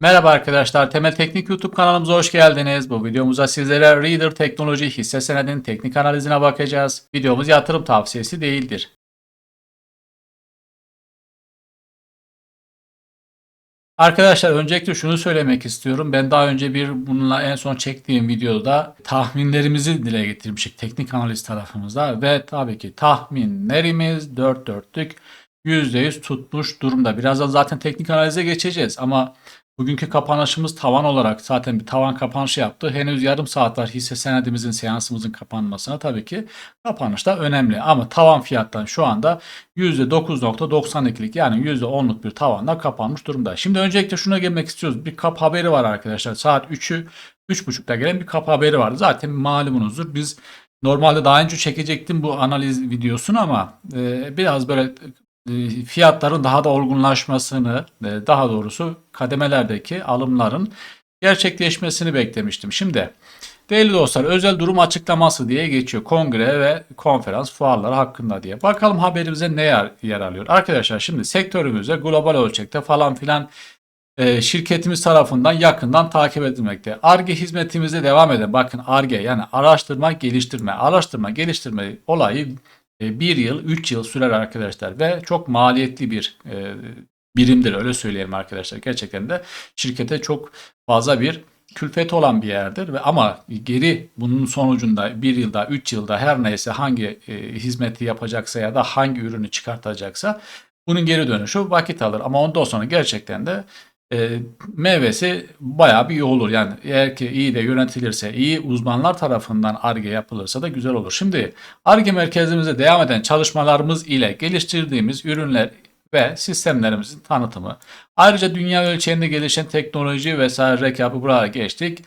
Merhaba arkadaşlar, Temel Teknik YouTube kanalımıza hoş geldiniz. Bu videomuzda sizlere Reader Teknoloji hisse senedinin teknik analizine bakacağız. Videomuz yatırım tavsiyesi değildir. Arkadaşlar öncelikle şunu söylemek istiyorum. Ben daha önce bir bununla en son çektiğim videoda tahminlerimizi dile getirmiştik teknik analiz tarafımızda ve tabii ki tahminlerimiz 4 dörtlük %100 tutmuş durumda. Birazdan zaten teknik analize geçeceğiz ama bugünkü kapanışımız tavan olarak zaten bir tavan kapanışı yaptı. Henüz yarım saat var hisse senedimizin seansımızın kapanmasına tabii ki kapanış da önemli. Ama tavan fiyattan şu anda %9.92'lik yani %10'luk bir tavanla kapanmış durumda. Şimdi öncelikle şuna gelmek istiyoruz. Bir kap haberi var arkadaşlar. Saat 3'ü 3.30'da gelen bir kap haberi var. Zaten malumunuzdur. Biz normalde daha önce çekecektim bu analiz videosunu ama e, biraz böyle fiyatların daha da olgunlaşmasını, e, daha doğrusu kademelerdeki alımların gerçekleşmesini beklemiştim. Şimdi değerli dostlar özel durum açıklaması diye geçiyor. Kongre ve konferans fuarları hakkında diye. Bakalım haberimize ne yer, yer alıyor. Arkadaşlar şimdi sektörümüzde global ölçekte falan filan e, şirketimiz tarafından yakından takip edilmekte. ARGE hizmetimize devam eden bakın ARGE yani araştırma geliştirme araştırma geliştirme olayı e, bir yıl, üç yıl sürer arkadaşlar ve çok maliyetli bir e, birimdir öyle söyleyelim arkadaşlar. Gerçekten de şirkete çok fazla bir külfet olan bir yerdir ve ama geri bunun sonucunda bir yılda, üç yılda her neyse hangi e, hizmeti yapacaksa ya da hangi ürünü çıkartacaksa bunun geri dönüşü vakit alır. Ama ondan sonra gerçekten de e, meyvesi bayağı bir iyi olur. Yani eğer ki iyi de yönetilirse, iyi uzmanlar tarafından ARGE yapılırsa da güzel olur. Şimdi ARGE merkezimizde devam eden çalışmalarımız ile geliştirdiğimiz ürünler ve sistemlerimizin tanıtımı. Ayrıca dünya ölçeğinde gelişen teknoloji vesaire rekabı buraya geçtik.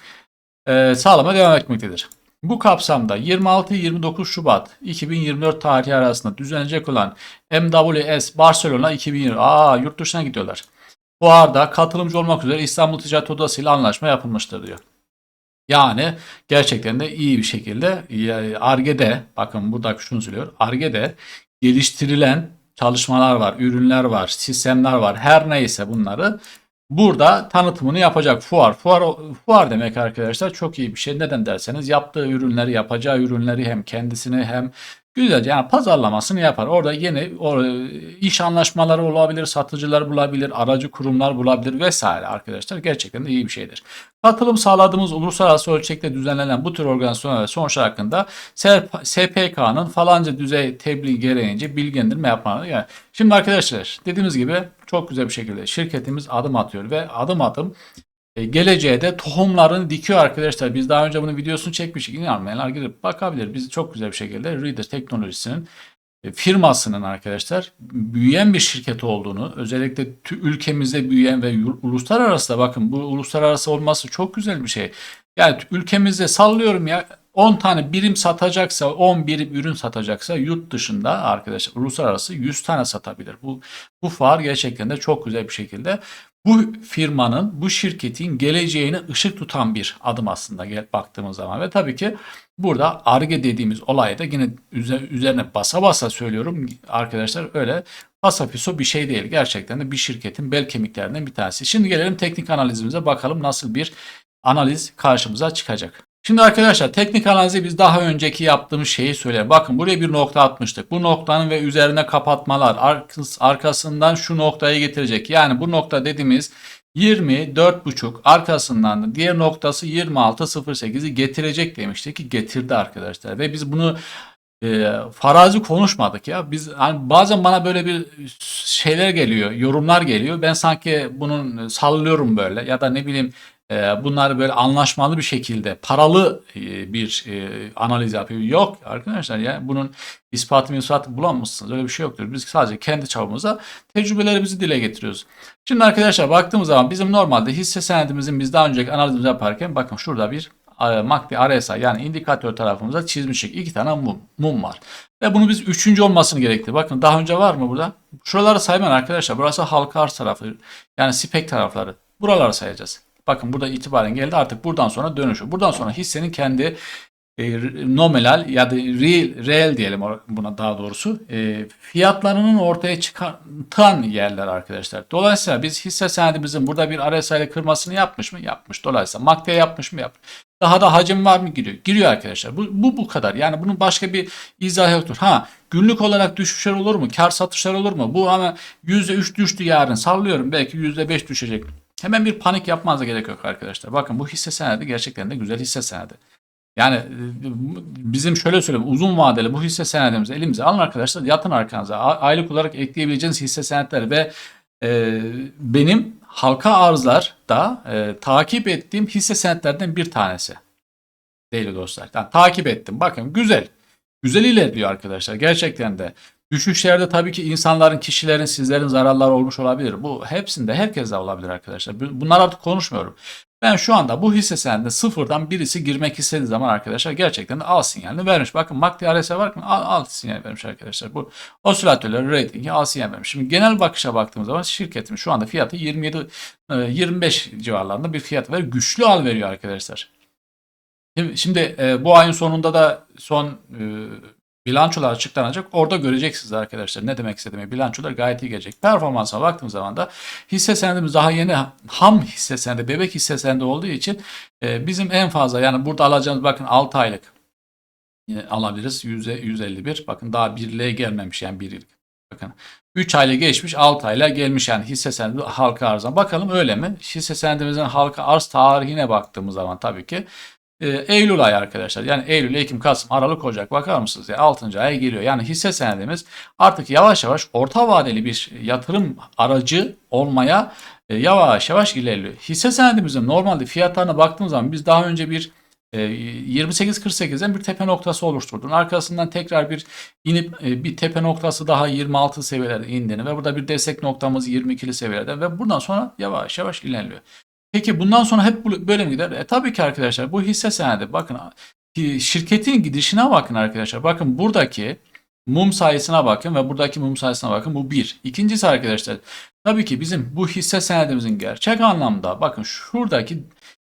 E, sağlama devam etmektedir. Bu kapsamda 26-29 Şubat 2024 tarihi arasında düzenlenecek olan MWS Barcelona 2020 aa yurt dışına gidiyorlar. Fuarda katılımcı olmak üzere İstanbul Ticaret Odası ile anlaşma yapılmıştır diyor. Yani gerçekten de iyi bir şekilde ARGE'de bakın burada şunu söylüyor. ARGE'de geliştirilen çalışmalar var, ürünler var, sistemler var. Her neyse bunları burada tanıtımını yapacak fuar. Fuar fuar demek arkadaşlar çok iyi bir şey. Neden derseniz yaptığı ürünleri, yapacağı ürünleri hem kendisini hem Güzelce yani pazarlamasını yapar. Orada yeni o, iş anlaşmaları olabilir, satıcılar bulabilir, aracı kurumlar bulabilir vesaire arkadaşlar. Gerçekten iyi bir şeydir. Katılım sağladığımız uluslararası ölçekte düzenlenen bu tür organizasyonlar ve sonuçlar hakkında SPK'nın falanca düzey tebliğ gereğince bilgilendirme yapmaları. Yani şimdi arkadaşlar dediğimiz gibi çok güzel bir şekilde şirketimiz adım atıyor ve adım adım e, geleceğe de tohumlarını dikiyor arkadaşlar. Biz daha önce bunun videosunu çekmiştik. İnanmayanlar girip bakabilir. Biz çok güzel bir şekilde Reader teknolojisinin e, firmasının arkadaşlar büyüyen bir şirket olduğunu özellikle ülkemizde büyüyen ve uluslararası da bakın bu uluslararası olması çok güzel bir şey. Yani ülkemizde sallıyorum ya 10 tane birim satacaksa 10 birim ürün satacaksa yurt dışında arkadaşlar uluslararası 100 tane satabilir. Bu bu fuar gerçekten de çok güzel bir şekilde bu firmanın, bu şirketin geleceğine ışık tutan bir adım aslında gel baktığımız zaman. Ve tabii ki burada ARGE dediğimiz olayı da yine üzerine basa basa söylüyorum arkadaşlar öyle pasafiso bir şey değil. Gerçekten de bir şirketin bel kemiklerinden bir tanesi. Şimdi gelelim teknik analizimize bakalım nasıl bir analiz karşımıza çıkacak. Şimdi arkadaşlar teknik analizi biz daha önceki yaptığımız şeyi söyleyelim. Bakın buraya bir nokta atmıştık. Bu noktanın ve üzerine kapatmalar arkasından şu noktaya getirecek. Yani bu nokta dediğimiz 24.5 arkasından da diğer noktası 26.08'i getirecek demiştik ki getirdi arkadaşlar. Ve biz bunu e, farazi konuşmadık ya. Biz hani bazen bana böyle bir şeyler geliyor, yorumlar geliyor. Ben sanki bunun sallıyorum böyle ya da ne bileyim bunlar böyle anlaşmalı bir şekilde paralı e, bir e, analiz yapıyor. Yok arkadaşlar ya bunun ispatı ispatı bulamazsınız. Öyle bir şey yoktur. Biz sadece kendi çabamıza tecrübelerimizi dile getiriyoruz. Şimdi arkadaşlar baktığımız zaman bizim normalde hisse senedimizin biz daha önceki analizimizi yaparken bakın şurada bir MACD RSI yani indikatör tarafımıza çizmiştik. iki tane mum, mum var. Ve bunu biz üçüncü olmasını gerekti. Bakın daha önce var mı burada? Şuraları saymayın arkadaşlar. Burası halka arz tarafı. Yani spek tarafları. Buraları sayacağız. Bakın burada itibaren geldi artık buradan sonra dönüşü. Buradan sonra hissenin kendi e, nominal ya da real, reel diyelim buna daha doğrusu e, fiyatlarının ortaya çıkan yerler arkadaşlar. Dolayısıyla biz hisse senedimizin burada bir RSI ile kırmasını yapmış mı? Yapmış. Dolayısıyla MACD yapmış mı? Yapmış. Daha da hacim var mı? Giriyor. Giriyor arkadaşlar. Bu, bu bu kadar. Yani bunun başka bir izahı yoktur. Ha günlük olarak düşüşler olur mu? Kar satışlar olur mu? Bu ama %3 düştü yarın. Sallıyorum. Belki %5 düşecek. Hemen bir panik yapmanıza gerek yok arkadaşlar. Bakın bu hisse senedi gerçekten de güzel hisse senedi. Yani e, bizim şöyle söyleyeyim uzun vadeli bu hisse senedimizi elimize alın arkadaşlar yatın arkanıza aylık olarak ekleyebileceğiniz hisse senetleri ve e, benim halka arzlarda e, takip ettiğim hisse senetlerden bir tanesi. Değerli dostlar. Yani takip ettim. Bakın güzel. Güzel ilerliyor arkadaşlar. Gerçekten de. Düşüşlerde tabii ki insanların, kişilerin, sizlerin zararları olmuş olabilir. Bu hepsinde herkeste olabilir arkadaşlar. Bu- Bunlar artık konuşmuyorum. Ben şu anda bu hisse senedinde sıfırdan birisi girmek istediği zaman arkadaşlar gerçekten al sinyalini vermiş. Bakın MACD RSI var mı? Al, al sinyal vermiş arkadaşlar. Bu osilatörlerin ratingi al sinyal vermiş. Şimdi genel bakışa baktığımız zaman şirketin şu anda fiyatı 27 e, 25 civarlarında bir fiyat var. Güçlü al veriyor arkadaşlar. Şimdi, şimdi e, bu ayın sonunda da son e, bilançolar açıklanacak. Orada göreceksiniz arkadaşlar ne demek istediğimi. Bilançolar gayet iyi gelecek. Performansa baktığımız zaman da hisse senedimiz daha yeni ham hisse senedi, bebek hisse senedi olduğu için e, bizim en fazla yani burada alacağımız bakın 6 aylık yine alabiliriz. Yüzde 151. Bakın daha birliğe gelmemiş yani bir yıl. Bakın 3 ayla geçmiş 6 ayla gelmiş yani hisse senedi halka arzına. Bakalım öyle mi? Hisse senedimizin halka arz tarihine baktığımız zaman tabii ki e, Eylül ayı arkadaşlar. Yani Eylül, Ekim, Kasım, Aralık, Ocak bakar mısınız? Ya 6. aya geliyor. Yani hisse senedimiz artık yavaş yavaş orta vadeli bir yatırım aracı olmaya e, yavaş yavaş ilerliyor. Hisse senedimizin normalde fiyatlarına baktığımız zaman biz daha önce bir e, 28-48'den bir tepe noktası oluşturdun. Arkasından tekrar bir inip e, bir tepe noktası daha 26 seviyelerde indiğini ve burada bir destek noktamız 22'li seviyelerde ve buradan sonra yavaş yavaş ilerliyor. Peki bundan sonra hep böyle mi gider? E, tabii ki arkadaşlar bu hisse senedi bakın şirketin gidişine bakın arkadaşlar. Bakın buradaki mum sayısına bakın ve buradaki mum sayısına bakın. Bu bir. İkincisi arkadaşlar tabii ki bizim bu hisse senedimizin gerçek anlamda bakın şuradaki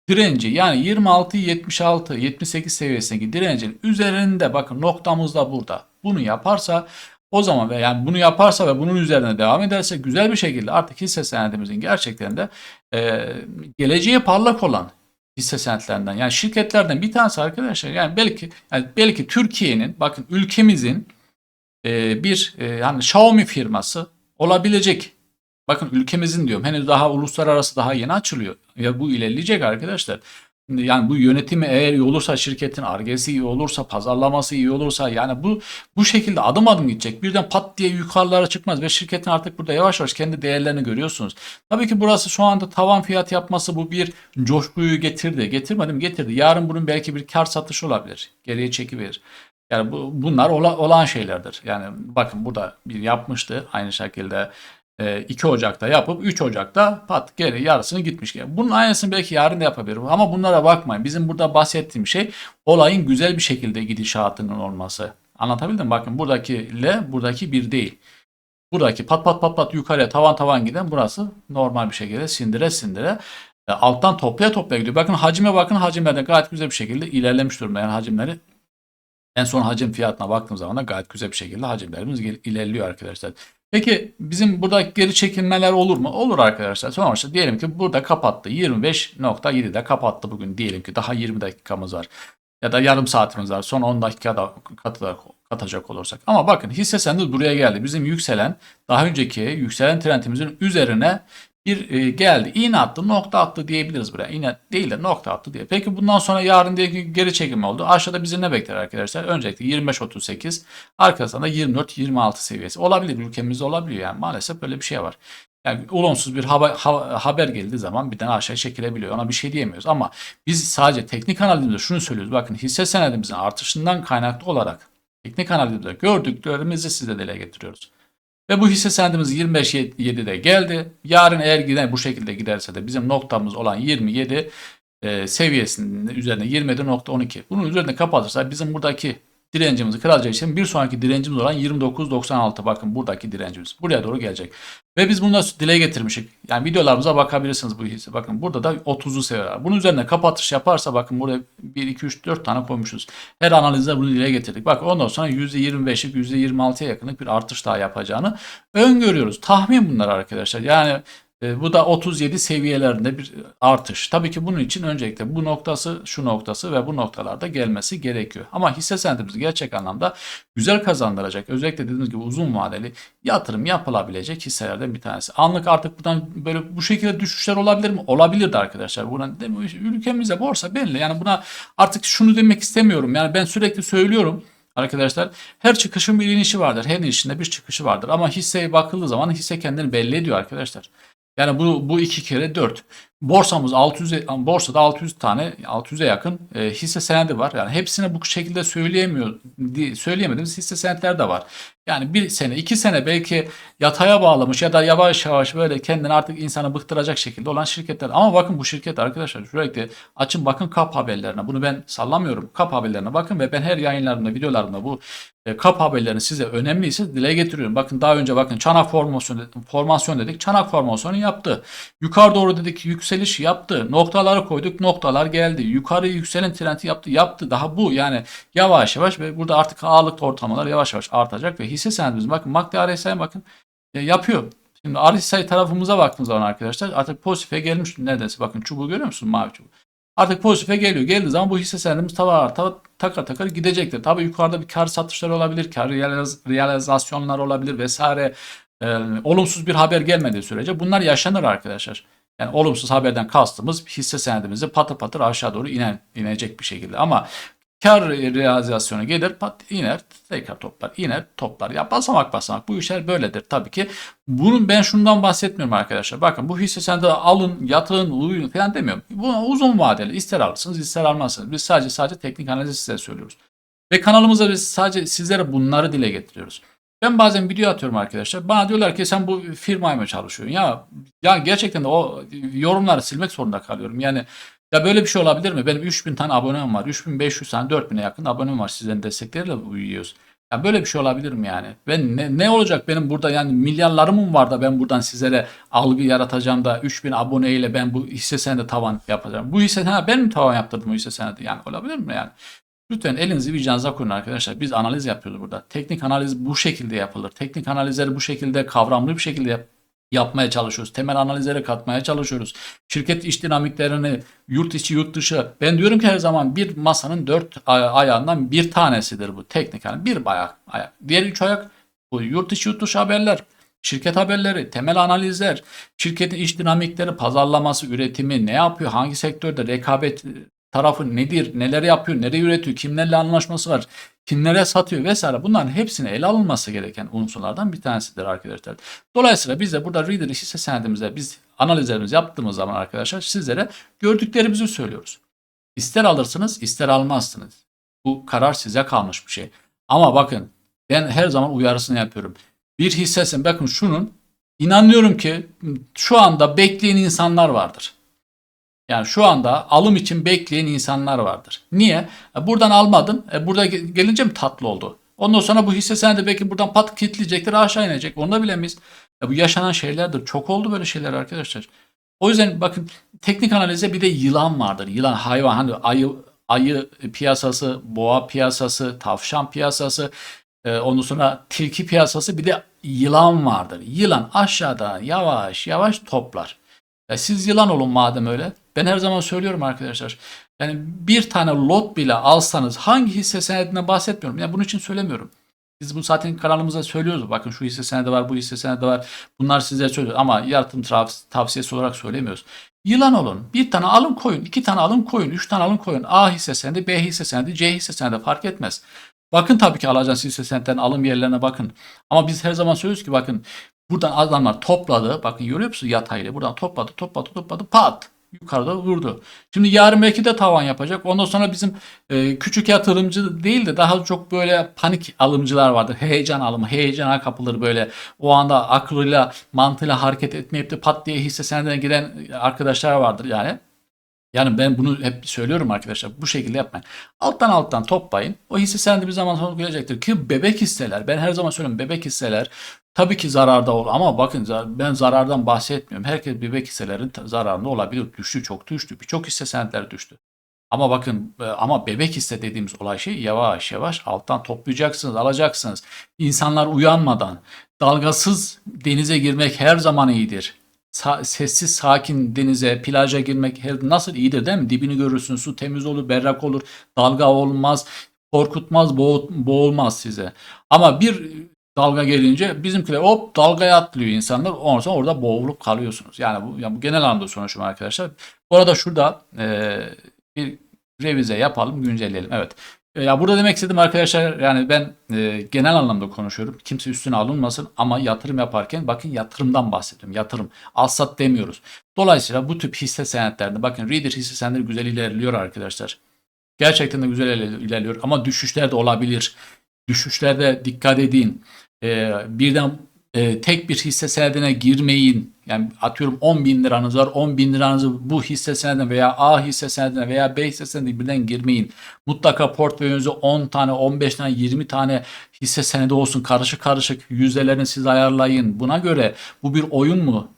direnci yani 26 76 78 seviyesindeki direncin üzerinde bakın noktamız da burada. Bunu yaparsa o zaman ve yani bunu yaparsa ve bunun üzerine devam ederse güzel bir şekilde artık hisse senedimizin gerçekten de e, geleceği parlak olan hisse senetlerinden yani şirketlerden bir tanesi arkadaşlar yani belki yani belki Türkiye'nin bakın ülkemizin e, bir e, yani Xiaomi firması olabilecek. Bakın ülkemizin diyorum henüz daha uluslararası daha yeni açılıyor. Ya bu ilerleyecek arkadaşlar. Yani bu yönetimi eğer iyi olursa şirketin argesi iyi olursa pazarlaması iyi olursa yani bu bu şekilde adım adım gidecek. Birden pat diye yukarılara çıkmaz ve şirketin artık burada yavaş yavaş kendi değerlerini görüyorsunuz. Tabii ki burası şu anda tavan fiyat yapması bu bir coşkuyu getirdi. Getirmedi mi? Getirdi. Yarın bunun belki bir kar satışı olabilir. Geriye çekiverir. Yani bu, bunlar ola- olan şeylerdir. Yani bakın burada bir yapmıştı aynı şekilde 2 Ocak'ta yapıp 3 Ocak'ta pat geri yarısını gitmiş. Bunun aynısını belki yarın da yapabilir. Ama bunlara bakmayın. Bizim burada bahsettiğim şey olayın güzel bir şekilde gidişatının olması. Anlatabildim? Bakın buradaki ile buradaki bir değil. Buradaki pat pat pat pat yukarıya tavan tavan giden burası normal bir şekilde sindire sindire e, alttan toplaya toplaya gidiyor. Bakın hacime bakın hacimlerde gayet güzel bir şekilde ilerlemiş durumda. Yani hacimleri en son hacim fiyatına baktığım zaman da gayet güzel bir şekilde hacimlerimiz ilerliyor arkadaşlar. Peki bizim burada geri çekilmeler olur mu? Olur arkadaşlar. Sonuçta diyelim ki burada kapattı. 25.7'de kapattı bugün diyelim ki daha 20 dakikamız var. Ya da yarım saatimiz var. Son 10 dakikada katacak, katacak olursak. Ama bakın hisse senedi buraya geldi. Bizim yükselen daha önceki yükselen trendimizin üzerine bir e, geldi. İğne attı, nokta attı diyebiliriz buraya. İğne değil de nokta attı diye. Peki bundan sonra yarın diye geri çekilme oldu. Aşağıda bizi ne bekler arkadaşlar? Öncelikle 25-38, arkasında da 24-26 seviyesi. Olabilir, ülkemizde olabiliyor yani. Maalesef böyle bir şey var. Yani olumsuz bir haber, ha- haber geldiği zaman birden aşağı çekilebiliyor. Ona bir şey diyemiyoruz. Ama biz sadece teknik analizimizde şunu söylüyoruz. Bakın hisse senedimizin artışından kaynaklı olarak teknik analizimizde gördüklerimizi size dile getiriyoruz. Ve bu hisse senedimiz 25.7'de geldi. Yarın eğer gider bu şekilde giderse de bizim noktamız olan 27 e, seviyesinin üzerine 27.12. Bunun üzerinde kapatırsa bizim buradaki direncimizi kıracağı için bir sonraki direncimiz olan 29.96 bakın buradaki direncimiz buraya doğru gelecek. Ve biz bunu da dile getirmişik. Yani videolarımıza bakabilirsiniz bu hisse. Bakın burada da 30'lu seviye var. Bunun üzerine kapatış yaparsa bakın burada 1, 2, 3, 4 tane koymuşuz. Her analizde bunu dile getirdik. Bak ondan sonra %25'lik %26'ya yakınlık bir artış daha yapacağını öngörüyoruz. Tahmin bunlar arkadaşlar. Yani bu da 37 seviyelerinde bir artış. Tabii ki bunun için öncelikle bu noktası, şu noktası ve bu noktalarda gelmesi gerekiyor. Ama hisse senedimizi gerçek anlamda güzel kazandıracak. Özellikle dediğimiz gibi uzun vadeli yatırım yapılabilecek hisselerden bir tanesi. Anlık artık buradan böyle bu şekilde düşüşler olabilir mi? Olabilir de arkadaşlar. Buna ülkemizde borsa belli. Yani buna artık şunu demek istemiyorum. Yani ben sürekli söylüyorum. Arkadaşlar her çıkışın bir inişi vardır. Her inişinde bir çıkışı vardır. Ama hisseye bakıldığı zaman hisse kendini belli ediyor arkadaşlar. Yani bu bu iki kere 4. Borsamız 600 borsada 600 tane 600'e yakın e, hisse senedi var. Yani hepsini bu şekilde söyleyemiyor di- söyleyemediğimiz hisse senetler de var. Yani bir sene, iki sene belki yataya bağlamış ya da yavaş yavaş böyle kendini artık insanı bıktıracak şekilde olan şirketler. Ama bakın bu şirket arkadaşlar sürekli açın bakın kap haberlerine. Bunu ben sallamıyorum. Kap haberlerine bakın ve ben her yayınlarımda, videolarımda bu e, kap haberlerini size önemliyse dile getiriyorum. Bakın daha önce bakın çanak formasyon formasyon dedik. Çanak formasyonu yaptı. Yukarı doğru dedik yükseliş yaptı. Noktaları koyduk. Noktalar geldi. Yukarı yükselen trendi yaptı. Yaptı. Daha bu yani yavaş yavaş ve burada artık ağırlıklı ortalamalar yavaş yavaş artacak ve hisse senedimiz bakın MACD RSI bakın e, yapıyor. Şimdi RSI tarafımıza baktığınız zaman arkadaşlar artık pozitife gelmiş neredeyse bakın çubuğu görüyor musunuz mavi çubuğu. Artık pozitife geliyor. Geldiği zaman bu hisse senedimiz tava tava takar takar gidecektir. Tabii yukarıda bir kar satışları olabilir, kar realiz- realizasyonlar olabilir vesaire. Ee, olumsuz bir haber gelmediği sürece bunlar yaşanır arkadaşlar. Yani olumsuz haberden kastımız hisse senedimizi patır patır aşağı doğru inen, inecek bir şekilde. Ama kar realizasyonu gelir pat iner tekrar toplar iner toplar. Ya basamak basamak bu işler böyledir tabii ki. Bunun ben şundan bahsetmiyorum arkadaşlar. Bakın bu hisse senedi alın yatın uyuyun falan demiyorum. Bu uzun vadeli ister alırsınız ister almazsınız. Biz sadece sadece teknik analizi size söylüyoruz. Ve kanalımızda biz sadece sizlere bunları dile getiriyoruz ben bazen video atıyorum arkadaşlar. Bana diyorlar ki sen bu firmaya mı çalışıyorsun? Ya ya gerçekten de o yorumları silmek zorunda kalıyorum. Yani ya böyle bir şey olabilir mi? Benim 3000 tane abonem var. 3500 tane 4000'e yakın abonem var. Sizlerin destekleriyle uyuyoruz. Ya böyle bir şey olabilir mi yani? Ben ne, ne olacak benim burada yani milyarlarım var da ben buradan sizlere algı yaratacağım da 3000 aboneyle ben bu hisse senedi tavan yapacağım. Bu hisse senedi ben mi tavan yaptırdım bu hisse senedi? Yani olabilir mi yani? Lütfen elinizi vicdanınıza koyun arkadaşlar. Biz analiz yapıyoruz burada. Teknik analiz bu şekilde yapılır. Teknik analizleri bu şekilde kavramlı bir şekilde yap- yapmaya çalışıyoruz. Temel analizlere katmaya çalışıyoruz. Şirket iş dinamiklerini yurt içi yurt dışı. Ben diyorum ki her zaman bir masanın dört ay- ayağından bir tanesidir bu teknik analiz. Bir ayak, ayak. Diğer üç ayak bu yurt içi yurt dışı haberler. Şirket haberleri, temel analizler, şirketin iş dinamikleri, pazarlaması, üretimi, ne yapıyor, hangi sektörde rekabet tarafı nedir, neler yapıyor, nereye üretiyor, kimlerle anlaşması var, kimlere satıyor vesaire bunların hepsine ele alınması gereken unsurlardan bir tanesidir arkadaşlar. Dolayısıyla biz de burada Reader hisse senedimizde biz analizlerimizi yaptığımız zaman arkadaşlar sizlere gördüklerimizi söylüyoruz. İster alırsınız ister almazsınız. Bu karar size kalmış bir şey. Ama bakın ben her zaman uyarısını yapıyorum. Bir hissesin bakın şunun inanıyorum ki şu anda bekleyen insanlar vardır. Yani şu anda alım için bekleyen insanlar vardır. Niye? E, Buradan almadın. E, burada ge- gelince mi tatlı oldu? Ondan sonra bu hisse senedi belki buradan pat kilitleyecektir aşağı inecek. Onu da bilemeyiz. E, bu yaşanan şeylerdir. Çok oldu böyle şeyler arkadaşlar. O yüzden bakın teknik analize bir de yılan vardır. Yılan hayvan hani ayı ayı piyasası, boğa piyasası, tavşan piyasası, e, ondan sonra tilki piyasası bir de yılan vardır. Yılan aşağıdan yavaş yavaş toplar. Ya siz yılan olun madem öyle. Ben her zaman söylüyorum arkadaşlar. Yani bir tane lot bile alsanız hangi hisse senedinden bahsetmiyorum. Yani bunun için söylemiyorum. Biz bu zaten kanalımızda söylüyoruz. Bakın şu hisse senedi var, bu hisse senedi var. Bunlar size söylüyoruz ama yatırım tav- tavsiyesi olarak söylemiyoruz. Yılan olun. Bir tane alın koyun, iki tane alın koyun, üç tane alın koyun. A hisse senedi, B hisse senedi, C hisse senedi fark etmez. Bakın tabii ki alacağınız hisse senetlerin alım yerlerine bakın. Ama biz her zaman söylüyoruz ki bakın buradan adamlar topladı. Bakın görüyor musunuz yatayla? Buradan topladı, topladı, topladı. Pat! Yukarıda vurdu. Şimdi yarın belki de tavan yapacak. Ondan sonra bizim e, küçük yatırımcı değil de daha çok böyle panik alımcılar vardır. Heyecan alımı, heyecana kapılır böyle. O anda aklıyla, mantığıyla hareket etmeyip de pat diye hisse senedine giren arkadaşlar vardır yani. Yani ben bunu hep söylüyorum arkadaşlar. Bu şekilde yapmayın. Alttan alttan toplayın. O hisse senedi bir zaman sonra gelecektir. Ki bebek hisseler. Ben her zaman söylüyorum bebek hisseler tabii ki zararda olur. Ama bakın ben zarardan bahsetmiyorum. Herkes bebek hisselerin zararında olabilir. Düştü çok düştü. Birçok hisse senetleri düştü. Ama bakın e, ama bebek hisse dediğimiz olay şey yavaş yavaş alttan toplayacaksınız, alacaksınız. İnsanlar uyanmadan dalgasız denize girmek her zaman iyidir. Sa- sessiz sakin denize, plaja girmek nasıl iyidir değil mi? Dibini görürsün, su temiz olur, berrak olur, dalga olmaz, korkutmaz, boğ- boğulmaz size. Ama bir dalga gelince bizimkiler hop dalgaya atlıyor insanlar. Ondan sonra orada boğulup kalıyorsunuz. Yani bu, yani bu genel anlamda konuşuyorum arkadaşlar. Bu arada şurada e, bir revize yapalım, güncelleyelim. Evet. E, Ya burada demek istedim arkadaşlar yani ben e, genel anlamda konuşuyorum. Kimse üstüne alınmasın ama yatırım yaparken bakın yatırımdan bahsediyorum. Yatırım. Al sat demiyoruz. Dolayısıyla bu tip hisse senetlerinde bakın Reader hisse senetleri güzel ilerliyor arkadaşlar. Gerçekten de güzel iler- ilerliyor ama düşüşler de olabilir. Düşüşlerde dikkat edin. E, birden e, tek bir hisse senedine girmeyin. Yani atıyorum 10 bin liranız var. 10 bin liranızı bu hisse senedine veya A hisse senedine veya B hisse senedine birden girmeyin. Mutlaka portföyünüzde 10 tane, 15 tane, 20 tane hisse senedi olsun. Karışık karışık yüzdelerini siz ayarlayın. Buna göre bu bir oyun mu?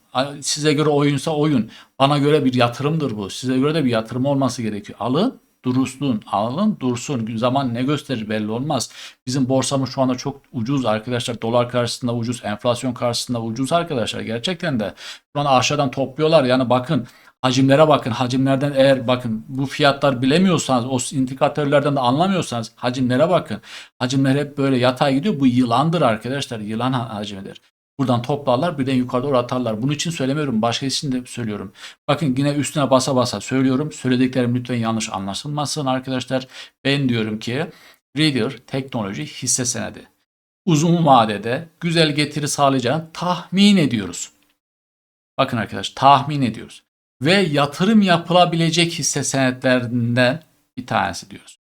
Size göre oyunsa oyun. Bana göre bir yatırımdır bu. Size göre de bir yatırım olması gerekiyor. Alın, durursun, alın, dursun. Zaman ne gösterir belli olmaz. Bizim borsamız şu anda çok ucuz arkadaşlar. Dolar karşısında ucuz, enflasyon karşısında ucuz arkadaşlar. Gerçekten de şu an aşağıdan topluyorlar. Yani bakın hacimlere bakın. Hacimlerden eğer bakın bu fiyatlar bilemiyorsanız, o indikatörlerden de anlamıyorsanız hacimlere bakın. Hacimler hep böyle yatay gidiyor. Bu yılandır arkadaşlar. Yılan ha- hacmidir. Buradan toplarlar birden yukarı doğru atarlar. Bunun için söylemiyorum. Başka için de söylüyorum. Bakın yine üstüne basa basa söylüyorum. Söylediklerim lütfen yanlış anlaşılmasın arkadaşlar. Ben diyorum ki Reader teknoloji hisse senedi. Uzun vadede güzel getiri sağlayacağını tahmin ediyoruz. Bakın arkadaş tahmin ediyoruz. Ve yatırım yapılabilecek hisse senetlerinden bir tanesi diyoruz.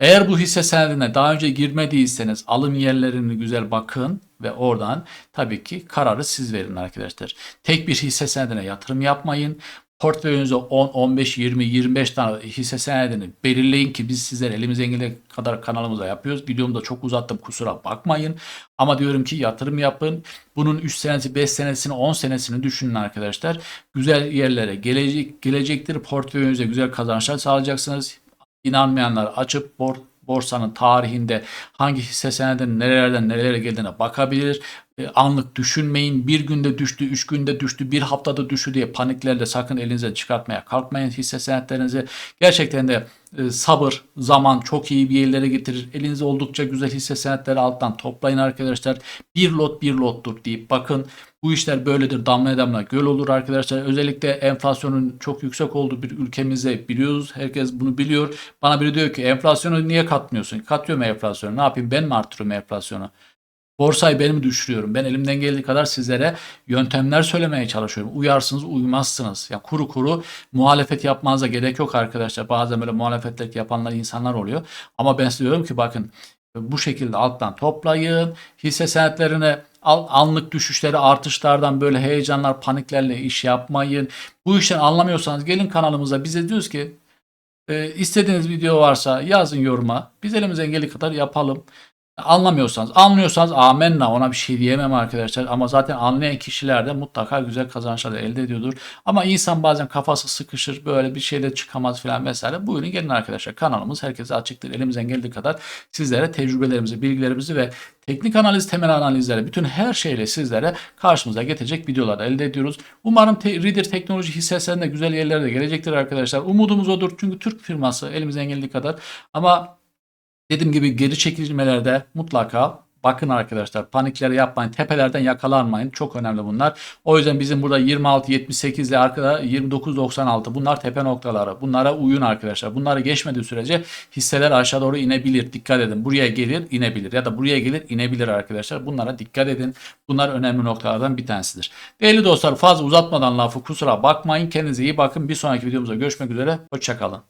Eğer bu hisse senedine daha önce girmediyseniz alım yerlerini güzel bakın ve oradan tabii ki kararı siz verin arkadaşlar. Tek bir hisse senedine yatırım yapmayın. Portföyünüze 10, 15, 20, 25 tane hisse senedini belirleyin ki biz sizler elimizden geldiği kadar kanalımıza yapıyoruz. Videomu da çok uzattım kusura bakmayın. Ama diyorum ki yatırım yapın. Bunun 3 senesi, 5 senesini, 10 senesini düşünün arkadaşlar. Güzel yerlere gelecek, gelecektir. Portföyünüze güzel kazançlar sağlayacaksınız. İnanmayanlar açıp bor- borsanın tarihinde hangi hisse senedinin nerelerden nerelere geldiğine bakabilir. E, anlık düşünmeyin. Bir günde düştü, üç günde düştü, bir haftada düştü diye paniklerle sakın elinize çıkartmaya kalkmayın hisse senetlerinizi. Gerçekten de e, sabır, zaman çok iyi bir yerlere getirir. Elinizde oldukça güzel hisse senetleri alttan toplayın arkadaşlar. Bir lot bir lottur deyip bakın. Bu işler böyledir. Damla damla göl olur arkadaşlar. Özellikle enflasyonun çok yüksek olduğu bir ülkemizde biliyoruz. Herkes bunu biliyor. Bana biri diyor ki enflasyonu niye katmıyorsun? Katıyorum enflasyonu. Ne yapayım? Ben mi arttırıyorum enflasyonu? Borsayı benim düşürüyorum. Ben elimden geldiği kadar sizlere yöntemler söylemeye çalışıyorum. Uyarsınız, uymazsınız. Yani kuru kuru muhalefet yapmanıza gerek yok arkadaşlar. Bazen böyle muhalefetler yapanlar insanlar oluyor. Ama ben size diyorum ki bakın bu şekilde alttan toplayın. Hisse senetlerine anlık düşüşleri artışlardan böyle heyecanlar paniklerle iş yapmayın. Bu işten anlamıyorsanız gelin kanalımıza bize diyoruz ki e, istediğiniz video varsa yazın yoruma. Biz elimizden geldiği kadar yapalım. Anlamıyorsanız, anlıyorsanız amenna ona bir şey diyemem arkadaşlar. Ama zaten anlayan kişiler de mutlaka güzel kazançlar elde ediyordur. Ama insan bazen kafası sıkışır, böyle bir şeyle çıkamaz falan vesaire. Buyurun gelin arkadaşlar. Kanalımız herkese açıktır. Elimizden geldiği kadar sizlere tecrübelerimizi, bilgilerimizi ve teknik analiz, temel analizleri, bütün her şeyle sizlere karşımıza getirecek videolar elde ediyoruz. Umarım te- Reader teknoloji hisselerinde güzel yerlere de gelecektir arkadaşlar. Umudumuz odur. Çünkü Türk firması elimizden geldiği kadar. Ama Dediğim gibi geri çekilmelerde mutlaka bakın arkadaşlar panikleri yapmayın. Tepelerden yakalanmayın. Çok önemli bunlar. O yüzden bizim burada 26.78 ile arkada 29.96 bunlar tepe noktaları. Bunlara uyun arkadaşlar. Bunları geçmediği sürece hisseler aşağı doğru inebilir. Dikkat edin. Buraya gelir inebilir ya da buraya gelir inebilir arkadaşlar. Bunlara dikkat edin. Bunlar önemli noktalardan bir tanesidir. Değerli dostlar fazla uzatmadan lafı kusura bakmayın. Kendinize iyi bakın. Bir sonraki videomuzda görüşmek üzere. Hoşçakalın.